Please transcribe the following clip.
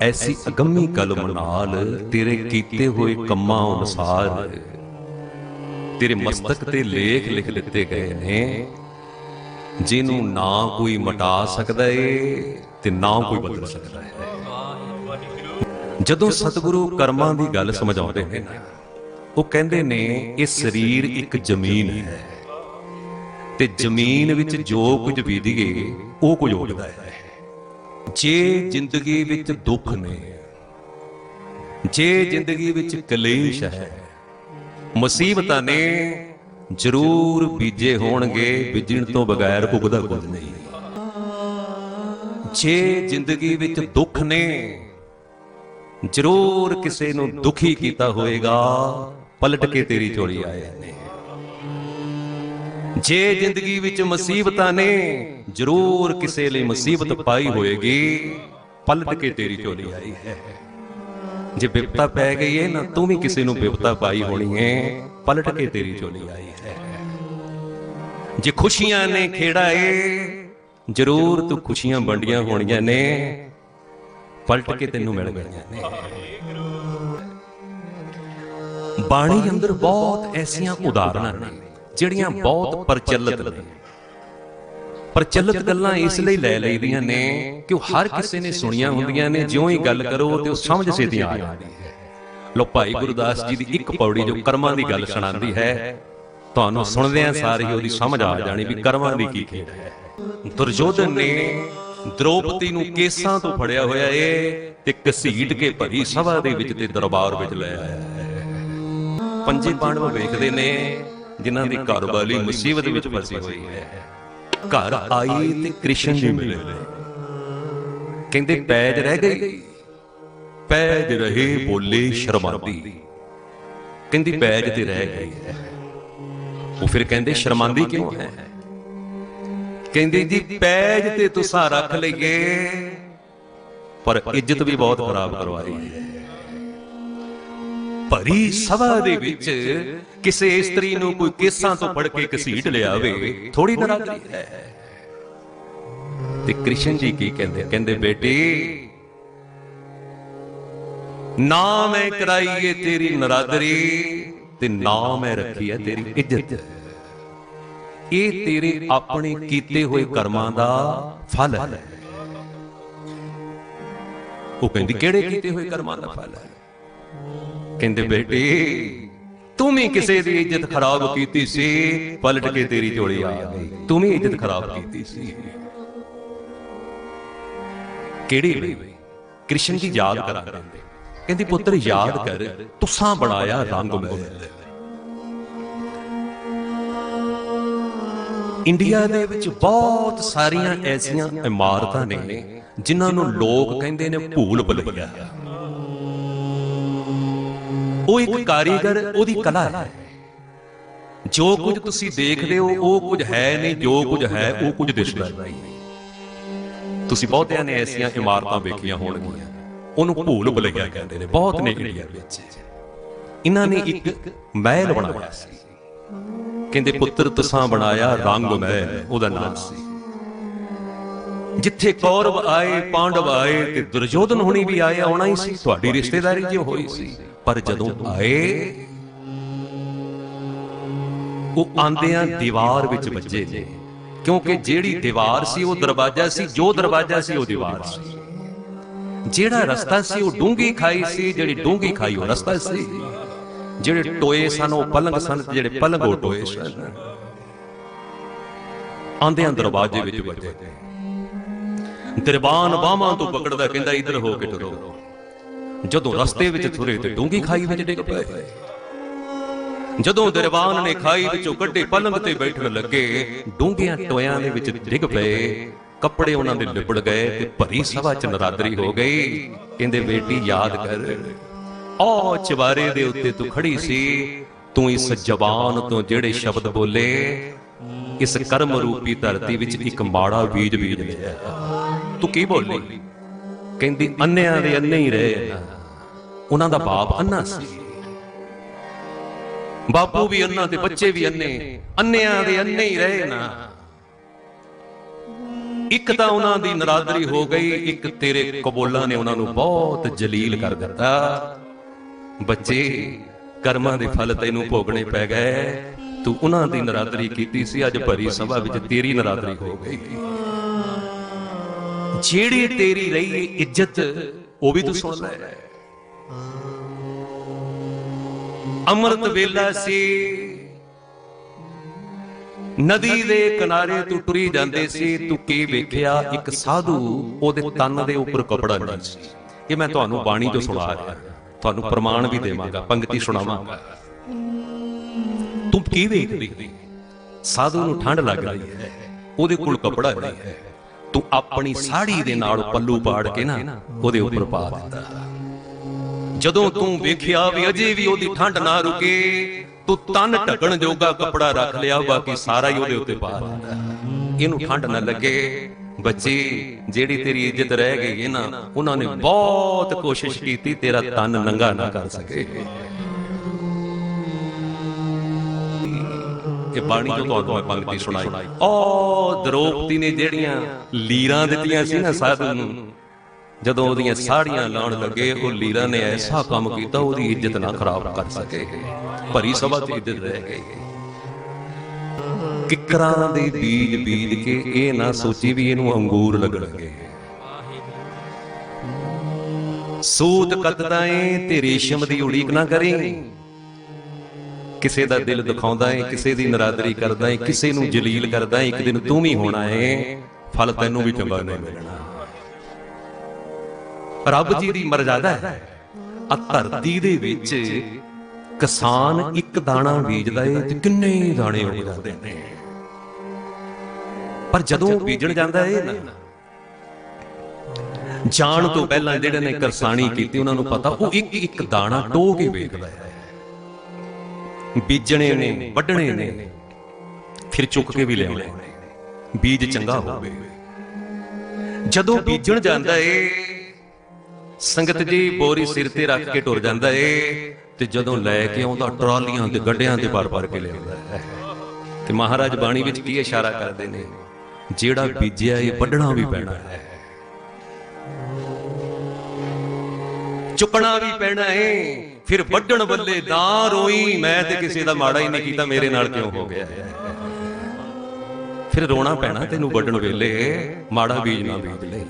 ਐਸੀ ਅਗੰਮੀ ਕਲਮ ਨਾਲ ਤੇਰੇ ਕੀਤੇ ਹੋਏ ਕੰਮਾਂ ਅਨੁਸਾਰ। ਤੇਰੇ ਮਸਤਕ ਤੇ ਲੇਖ ਲਿਖ ਦਿੱਤੇ ਗਏ ਨੇ। ਜਿਹਨੂੰ ਨਾ ਕੋਈ ਮਟਾ ਸਕਦਾ ਏ ਤੇ ਨਾ ਕੋਈ ਬਦਲ ਸਕਦਾ ਹੈ। ਜਦੋਂ ਸਤਿਗੁਰੂ ਕਰਮਾਂ ਦੀ ਗੱਲ ਸਮਝਾਉਂਦੇ ਨੇ ਉਹ ਕਹਿੰਦੇ ਨੇ, ਇਹ ਸਰੀਰ ਇੱਕ ਜ਼ਮੀਨ ਹੈ। ਤੇ ਜ਼ਮੀਨ ਵਿੱਚ ਜੋ ਕੁਝ ਬੀਤੀਏ ਉਹ ਕੁਝ ਉੱਗਦਾ ਹੈ। ਜੇ ਜ਼ਿੰਦਗੀ ਵਿੱਚ ਦੁੱਖ ਨੇ, ਜੇ ਜ਼ਿੰਦਗੀ ਵਿੱਚ ਕਲੇਸ਼ ਹੈ, ਮੁਸੀਬਤਾਂ ਨੇ ਜ਼ਰੂਰ ਬੀਜੇ ਹੋਣਗੇ, ਬੀਜਣ ਤੋਂ ਬਗੈਰ ਉਗਦਾ ਕੁਝ ਨਹੀਂ। ਜੇ ਜ਼ਿੰਦਗੀ ਵਿੱਚ ਦੁੱਖ ਨੇ, ਜ਼ਰੂਰ ਕਿਸੇ ਨੂੰ ਦੁਖੀ ਕੀਤਾ ਹੋਵੇਗਾ ਪਲਟ ਕੇ ਤੇਰੀ ਝੋਲੀ ਆਏ ਨੇ ਜੇ ਜ਼ਿੰਦਗੀ ਵਿੱਚ ਮੁਸੀਬਤਾਂ ਨੇ, ਜ਼ਰੂਰ ਕਿਸੇ ਲਈ ਮੁਸੀਬਤ ਪਾਈ ਹੋਏਗੀ। ਪਲਟ ਕੇ ਤੇਰੀ ਝੋਲੀ ਆਈ ਹੈ। ਜੇ ਬਿਪਤਾ ਪੈ ਗਈ ਹੈ ਨਾ ਤੂੰ ਵੀ ਕਿਸੇ ਨੂੰ ਬਿਪਤਾ ਪਾਈ ਹੋਣੀ ਹੈ ਪਲਟ ਕੇ ਤੇਰੀ ਝੋਲੀ ਆਈ ਹੈ। ਜੇ ਖੁਸ਼ੀਆਂ ਨੇ ਖੇੜਾ ਏ, ਜ਼ਰੂਰ ਤੂੰ ਖੁਸ਼ੀਆਂ ਵੰਡੀਆਂ ਹੋਣੀਆਂ ਨੇ। ਪਲਟ ਕੇ ਤੈਨੂੰ ਮਿਲ ਗਈਆਂ ਨੇ। ਬਾਣੀ ਅੰਦਰ ਬਹੁਤ ਐਸੀਆਂ ਉਦਾਹਰਨਾਂ ਨੇ। ਜਿਹੜੀਆਂ ਬਹੁਤ ਪ੍ਰਚਲਿਤ ਨੇ। ਪ੍ਰਚਲਿਤ ਗੱਲਾਂ ਇਸ ਲਈ ਲੈ ਲਈਦੀਆਂ ਨੇ ਕਿ ਉਹ ਹਰ ਕਿਸੇ ਨੇ ਸੁਣੀਆਂ ਹੁੰਦੀਆਂ ਨੇ ਜਿਉਂ ਹੀ ਗੱਲ ਕਰੋ ਤੇ ਉਹ ਸਮਝ ਸੇਤੀ ਆ ਜਾਂਦੀ ਹੈ। ਲੋ ਭਾਈ ਗੁਰਦਾਸ ਜੀ ਦੀ ਇੱਕ ਪੌੜੀ ਜੋ ਕਰਮਾਂ ਦੀ ਗੱਲ ਸੁਣਾਉਂਦੀ ਹੈ। ਤੁਹਾਨੂੰ ਸੁਣਦਿਆਂ ਸਾਰ ਹੀ ਉਹਦੀ ਸਮਝ ਆ ਜਾਣੀ ਵੀ ਕਰਮਾਂ ਦੀ ਕੀ ਖੇਡ ਹੈ। ਦੁਰਯੋਧਨ ਨੇ ਦ੍ਰੋਪਦੀ ਨੂੰ ਕੇਸਾਂ ਤੋਂ ਫੜਿਆ ਹੋਇਆ ਏ ਤੇ ਘਸੀਟ ਕੇ ਭਰੀ ਸਭਾ ਦੇ ਵਿੱਚ ਤੇ ਦਰਬਾਰ ਵਿੱਚ ਲੈ ਆਇਆ ਹੈ। ਪੰਜੇ ਪਾਂਡਵ ਵੇਖਦੇ ਨੇ ਜਿਨ੍ਹਾਂ ਦੀ ਵਾਲੀ ਮੁਸੀਬਤ ਵਿੱਚ ਫਸੀ ਹੋਈ ਹੈ। ਘਰ ਆਈ ਤੇ ਕ੍ਰਿਸ਼ਨ ਜੀ ਮਿਲੇ। ਕਹਿੰਦੇ ਪੈਜ ਰਹਿ ਗਈ। ਪੈਜ ਰਹੇ ਬੋਲੇ ਸ਼ਰਮਾਂਦੀ। ਕਹਿੰਦੀ ਪੈਜ ਤੇ ਰਹਿ ਗਈ ਹੈ। ਉਹ ਫਿਰ ਕਹਿੰਦੇ ਸ਼ਰਮਾਂਦੀ ਕਿਉਂ ਹੈ? ਕਹਿੰਦੀ ਜੀ ਪੈਜ ਤੇ ਤੁਸਾਂ ਰੱਖ ਲਈਏ। ਪਰ ਇੱਜ਼ਤ ਵੀ ਬਹੁਤ ਖਰਾਬ ਕਰਵਾਈ ਹੈ। ਭਰੀ ਸਭਾ ਦੇ ਵਿੱਚ ਕਿਸੇ ਇਸਤਰੀ ਨੂੰ ਕੋਈ ਕੇਸਾਂ ਤੋਂ ਫੜ ਕੇ ਘਸੀਟ ਲਿਆਵੇ ਥੋੜੀ ਨਰਾਦਰੀ ਹੈ। ਤੇ ਕ੍ਰਿਸ਼ਨ ਜੀ ਕੀ ਕਹਿੰਦੇ? ਕਹਿੰਦੇ, ਬੇਟੀ, ਨਾ ਮੈਂ ਕਰਾਈਏ ਤੇਰੀ ਨਰਾਦਰੀ ਤੇ ਨਾ ਮੈਂ ਰੱਖੀ ਹੈ ਤੇਰੀ ਇੱਜ਼ਤ। ਇਹ ਤੇਰੇ ਆਪਣੇ ਕੀਤੇ ਹੋਏ ਕਰਮਾਂ ਦਾ ਫਲ ਹੈ। ਉਹ ਕਹਿੰਦੀ, ਕਿਹੜੇ ਕੀਤੇ ਹੋਏ ਕਰਮਾਂ ਦਾ ਫਲ ਹੈ? ਕਹਿੰਦੇ ਬੇਟੀ ਤੂੰ ਵੀ ਕਿਸੇ ਦੀ ਇੱਜ਼ਤ ਖਰਾਬ ਕੀਤੀ ਸੀ ਪਲਟ ਕੇ ਤੇਰੀ ਝੋਲੀ ਆ ਗਈ। ਤੂੰ ਵੀ ਇੱਜ਼ਤ ਖਰਾਬ ਕੀਤੀ ਸੀ। ਕਿਹੜੀ ਵੇ ਕ੍ਰਿਸ਼ਨ ਜੀ ਯਾਦ ਕਰਾ ਕਰਦੇ ਕਹਿੰਦੀ ਪੁੱਤਰ ਯਾਦ ਕਰ ਤੁਸਾਂ ਬਣਾਇਆ ਰੰਗ ਮਹਿਲ। ਇੰਡੀਆ ਦੇ ਵਿੱਚ ਬਹੁਤ ਸਾਰੀਆਂ ਐਸੀਆਂ ਇਮਾਰਤਾਂ ਨੇ ਜਿਨ੍ਹਾਂ ਨੂੰ ਲੋਕ ਕਹਿੰਦੇ ਨੇ ਭੂਲ ਭੁਲਈਆ। ਉਹ ਇੱਕ ਕਾਰੀਗਰ ਉਹਦੀ ਕਲਾ ਹੈ। ਜੋ ਕੁਝ ਤੁਸੀਂ ਦੇਖਦੇ ਹੋ ਉਹ ਕੁਝ ਹੈ ਨਹੀਂ ਜੋ ਕੁਝ ਹੈ ਉਹ ਕੁਝ ਦਿਸਦਾ ਨਹੀਂ। ਤੁਸੀਂ ਬਹੁਤਿਆਂ ਨੇ ਐਸੀਆਂ ਇਮਾਰਤਾਂ ਵੇਖੀਆਂ ਹੋਣਗੀਆਂ। ਉਹਨੂੰ ਭੂਲ ਭੁਲਈਆ ਕਹਿੰਦੇ ਨੇ ਬਹੁਤ ਨੇ ਇੰਡੀਆ ਵਿੱਚ। ਇਹਨਾਂ ਨੇ ਇੱਕ ਮਹਿਲ ਬਣਾਇਆ ਸੀ। ਕਹਿੰਦੇ ਪੁੱਤਰ ਤੁਸਾਂ ਬਣਾਇਆ ਰੰਗ ਮਹਿਲ ਉਹਦਾ ਨਾਮ ਸੀ। ਜਿੱਥੇ ਕੌਰਵ ਆਏ ਪਾਂਡਵ ਆਏ ਤੇ ਦੁਰਯੋਧਨ ਹੁਣੀ ਵੀ ਆਏ ਆਉਣਾ ਹੀ ਸੀ। ਤੁਹਾਡੀ ਰਿਸ਼ਤੇਦਾਰੀ ਜਿਉ ਹੋਈ ਸੀ। ਪਰ ਜਦੋਂ ਆਏ ਉਹ ਆਂਦਿਆਂ ਦੀਵਾਰ ਵਿੱਚ ਵੱਜੇ ਨੇ। ਕਿਉਂਕਿ ਜਿਹੜੀ ਦੀਵਾਰ ਸੀ ਉਹ ਦਰਵਾਜ਼ਾ ਸੀ ਜੋ ਦਰਵਾਜ਼ਾ ਸੀ ਉਹ ਦੀਵਾਰ ਸੀ। ਜਿਹੜਾ ਰਸਤਾ ਸੀ ਉਹ ਡੂੰਗੀ ਖਾਈ ਸੀ ਜਿਹੜੀ ਡੂੰਗੀ ਖਾਈ ਉਹ ਰਸਤਾ ਸੀ। ਜਿਹੜੇ ਟੋਏ ਸਨ ਉਹ ਪਲੰਗ ਸਨ ਤੇ ਜਿਹੜੇ ਪਲੰਗ ਉਹ ਟੋਏ ਸਨ। ਆਂਦਿਆਂ ਦਰਵਾਜ਼ੇ ਵਿੱਚ ਵੱਜੇ। ਦਰਬਾਨ ਬਾਹਾਂ ਤੋਂ ਪਕੜਦਾ ਕਹਿੰਦਾ ਇੱਧਰ ਹੋ ਕੇ ਟੁਰੋ। ਜਦੋਂ ਰਸਤੇ ਵਿੱਚ ਤੁਰੇ ਤੇ ਡੂੰਗੀ ਖਾਈ ਵਿੱਚ ਡਿੱਗ ਪਏ। ਜਦੋਂ ਦਰਬਾਨ ਨੇ ਖਾਈ ਵਿੱਚੋਂ ਕੱਢੇ ਪਲੰਗ ਤੇ ਬੈਠਣ ਲੱਗੇ ਡੂੰਘੀਆਂ ਟੋਇਆਂ ਦੇ ਵਿੱਚ ਡਿੱਗ ਪਏ। ਕੱਪੜੇ ਉਹਨਾਂ ਦੇ ਲਿਬੜ ਗਏ ਤੇ ਭਰੀ ਸਭਾ ਚ ਨਰਾਦਰੀ ਹੋ ਗਈ। ਕਹਿੰਦੇ ਬੇਟੀ ਯਾਦ ਕਰ। ਉਹ ਚਵਾਰੇ ਦੇ ਉੱਤੇ ਤੂੰ ਖੜੀ ਸੀ। ਤੂੰ ਇਸ ਜ਼ਬਾਨ ਤੋਂ ਜਿਹੜੇ ਸ਼ਬਦ ਬੋਲੇ। ਇਸ ਕਰਮ ਰੂਪੀ ਧਰਤੀ ਵਿੱਚ ਇੱਕ ਮਾੜਾ ਬੀਜ ਬੀਜ ਲਿਆ। ਤੂੰ ਕੀ ਬੋਲੀ? ਕਹਿੰਦੀ, ਅੰਨਿਆਂ ਦੇ ਅੰਨੇ ਹੀ ਰਹੇ ਉਹਨਾਂ ਦਾ ਬਾਪ ਅੰਨਾ ਸੀ। ਬਾਪੂ ਵੀ ਅੰਨਾ ਤੇ ਬੱਚੇ ਵੀ ਅੰਨੇ, ਅੰਨਿਆਂ ਦੇ ਅੰਨੇ ਹੀ ਰਹੇ ਨਾ। ਇੱਕ ਤਾਂ ਉਹਨਾਂ ਦੀ ਨਰਾਦਰੀ ਹੋ ਗਈ, ਇੱਕ ਤੇਰੇ ਕਬੋਲਾਂ ਨੇ ਉਹਨਾਂ ਨੂੰ ਬਹੁਤ ਜਲੀਲ ਕਰ ਦਿੱਤਾ। ਬੱਚੇ, ਕਰਮਾਂ ਦੇ ਫਲ ਤੈਨੂੰ ਭੋਗਣੇ ਪੈ ਗਏ। ਤੂੰ ਉਹਨਾਂ ਦੀ ਨਰਾਦਰੀ ਕੀਤੀ ਸੀ, ਅੱਜ ਭਰੀ ਸਭਾ ਵਿੱਚ ਤੇਰੀ ਨਰਾਦਰੀ ਹੋ ਗਈ। ਜਿਹੜੀ ਤੇਰੀ ਰਹੀ ਇੱਜ਼ਤ, ਉਹ ਵੀ ਤੂੰ ਸੁਣ ਲੈ। ਅੰਮ੍ਰਿਤ ਵੇਲਾ ਸੀ। ਨਦੀ ਦੇ ਕਿਨਾਰੇ ਤੂੰ ਟੁਰੀ ਜਾਂਦੇ ਸੀ ਤੂੰ ਕੀ ਵੇਖਿਆ ਇੱਕ ਸਾਧੂ ਉਹਦੇ ਤਨ ਦੇ ਉੱਪਰ ਕਪੜਾ ਨਹੀਂ ਸੀ। ਇਹ ਮੈਂ ਤੁਹਾਨੂੰ ਬਾਣੀ ਤੋਂ ਸੁਣਾ ਰਿਹਾ, ਤੁਹਾਨੂੰ ਪ੍ਰਮਾਣ ਵੀ ਦੇਵਾਂਗਾ, ਪੰਕਤੀ ਸੁਣਾਵਾਂਗਾ। ਤੂੰ ਕੀ ਵੇਖਦੀ? ਸਾਧੂ ਨੂੰ ਠੰਡ ਲੱਗ ਰਹੀ ਹੈ, ਉਹਦੇ ਕੋਲ ਕਪੜਾ ਨਹੀਂ ਹੈ। ਤੂੰ ਆਪਣੀ ਸਾੜੀ ਦੇ ਨਾਲ ਪੱਲੂ ਪਾੜ ਕੇ ਨਾ ਉਹਦੇ ਉੱਪਰ ਪਾ ਦਿੱਤਾ। ਜਦੋਂ ਤੂੰ ਵੇਖਿਆ ਵੀ ਅਜੇ ਵੀ ਉਹਦੀ ਠੰਡ ਨਾ ਰੁਕੇ ਤੂੰ ਤਨ ਢਕਣ ਜੋਗਾ ਕੱਪੜਾ ਰੱਖ ਲਿਆ ਬਾਕੀ ਸਾਰਾ ਹੀ ਉਹਦੇ ਉੱਤੇ ਪਾ ਦਿੱਤਾ। ਇਹਨੂੰ ਠੰਡ ਨਾ ਲੱਗੇ ਬੱਚੀ ਜਿਹੜੀ ਤੇਰੀ ਇੱਜ਼ਤ ਰਹਿ ਗਈ ਹੈ ਨਾ ਉਹਨਾਂ ਨੇ ਬਹੁਤ ਕੋਸ਼ਿਸ਼ ਕੀਤੀ ਤੇਰਾ ਤਨ ਨੰਗਾ ਨਾ ਕਰ ਸਕੇ। ਇਹ ਬਾਣੀ ਤੋਂ ਤੁਹਾਨੂੰ ਮੈਂ ਪੰਕਤੀ ਸੁਣਾਈ। ਉਹ ਦ੍ਰੋਪਦੀ ਨੇ ਜਿਹੜੀਆਂ ਲੀਰਾਂ ਦਿੱਤੀਆਂ ਸੀ ਨਾ ਸਾਧੂ ਨੂੰ, ਜਦੋਂ ਉਹਦੀਆਂ ਸਾੜੀਆਂ ਲਾਉਣ ਲੱਗੇ, ਉਹ ਲੀਰਾ ਨੇ ਐਸਾ ਕੰਮ ਕੀਤਾ, ਉਹਦੀ ਇੱਜ਼ਤ ਨਾ ਖਰਾਬ ਕਰ ਸਕੇ। ਭਰੀ ਸਭਾ ਤੇ ਇੱਜ਼ਤ ਰਹਿ ਗਈ। ਕਿਕਰਾਂ ਦੇ ਬੀਜ ਬੀਜ ਕੇ ਇਹ ਨਾ ਸੋਚੀ ਵੀ ਇਹਨੂੰ ਅੰਗੂਰ ਲੱਗਣਗੇ। ਸੂਤ ਕੱਤਦਾ ਏ, ਤੇ ਰੇਸ਼ਮ ਦੀ ਉਡੀਕ ਨਾ ਕਰੀ। ਕਿਸੇ ਦਾ ਦਿਲ ਦਿਖਾਉਂਦਾ ਏ ਕਿਸੇ ਦੀ ਨਰਾਦਰੀ ਕਰਦਾ ਏ ਕਿਸੇ ਨੂੰ ਜਲੀਲ ਕਰਦਾ ਏ ਇੱਕ ਦਿਨ ਤੂੰ ਵੀ ਹੋਣਾ ਏ ਫਲ ਤੈਨੂੰ ਵੀ ਚੰਗਾ ਨਹੀਂ ਮਿਲਣਾ। ਰੱਬ ਜੀ ਦੀ ਮਰਜ਼ਾਦਾ ਹੈ। ਆ ਧਰਤੀ ਦੇ ਵਿੱਚ ਕਿਸਾਨ ਇੱਕ ਦਾਣਾ ਬੀਜਦਾ ਏ ਤੇ ਕਿੰਨੇ ਦਾਣੇ ਉੱਗ ਜਾਂਦੇ ਨੇ। ਪਰ ਜਦੋਂ ਉਹ ਬੀਜਣ ਜਾਂਦਾ ਏ ਨਾ ਜਾਣ ਤੋਂ ਪਹਿਲਾਂ ਜਿਹੜੇ ਨੇ ਕਿਸਾਨੀ ਕੀਤੀ ਉਹਨਾਂ ਨੂੰ ਪਤਾ ਉਹ ਇੱਕ ਇੱਕ ਦਾਣਾ ਟੋ ਕੇ ਵੇਖਦਾ ਹੈ। ਬੀਜਣੇ ਨੇ ਵੱਢਣੇ ਨੇ। ਫਿਰ ਚੁੱਕ ਕੇ ਵੀ ਲਿਆਉਣੇ ਬੀਜ ਚੰਗਾ ਹੋਵੇ। ਜਦੋਂ ਬੀਜਣ ਜਾਂਦਾ ਏ ਸੰਗਤ ਜੀ ਬੋਰੀ ਸਿਰ ਤੇ ਰੱਖ ਕੇ ਟੁਰ ਜਾਂਦਾ ਏ ਤੇ ਜਦੋਂ ਲੈ ਕੇ ਆਉਂਦਾ ਟਰਾਲੀਆਂ ਤੇ ਗੱਡਿਆਂ ਤੇ ਭਰ ਭਰ ਕੇ ਲਿਆਉਂਦਾ ਹੈ। ਤੇ ਮਹਾਰਾਜ ਬਾਣੀ ਵਿੱਚ ਕੀ ਇਸ਼ਾਰਾ ਕਰਦੇ ਨੇ ਜਿਹੜਾ ਬੀਜਿਆ ਇਹ ਵੱਢਣਾ ਵੀ ਪੈਣਾ ਹੈ। ਚੁੱਕਣਾ ਵੀ ਪੈਣਾ ਏ ਫਿਰ ਵੱਢਣ ਵੱਲੇ ਨਾ ਰੋਈ ਮੈਂ ਤੇ ਕਿਸੇ ਦਾ ਮਾੜਾ ਹੀ ਨਹੀਂ ਕੀਤਾ ਮੇਰੇ ਨਾਲ ਕਿਉਂ ਹੋ ਗਿਆ? ਫਿਰ ਰੋਣਾ ਪੈਣਾ ਤੈਨੂੰ ਵੱਢਣ ਵੇਲੇ ਮਾੜਾ ਬੀਜ ਨਾ ਬੀਜ ਲੈ।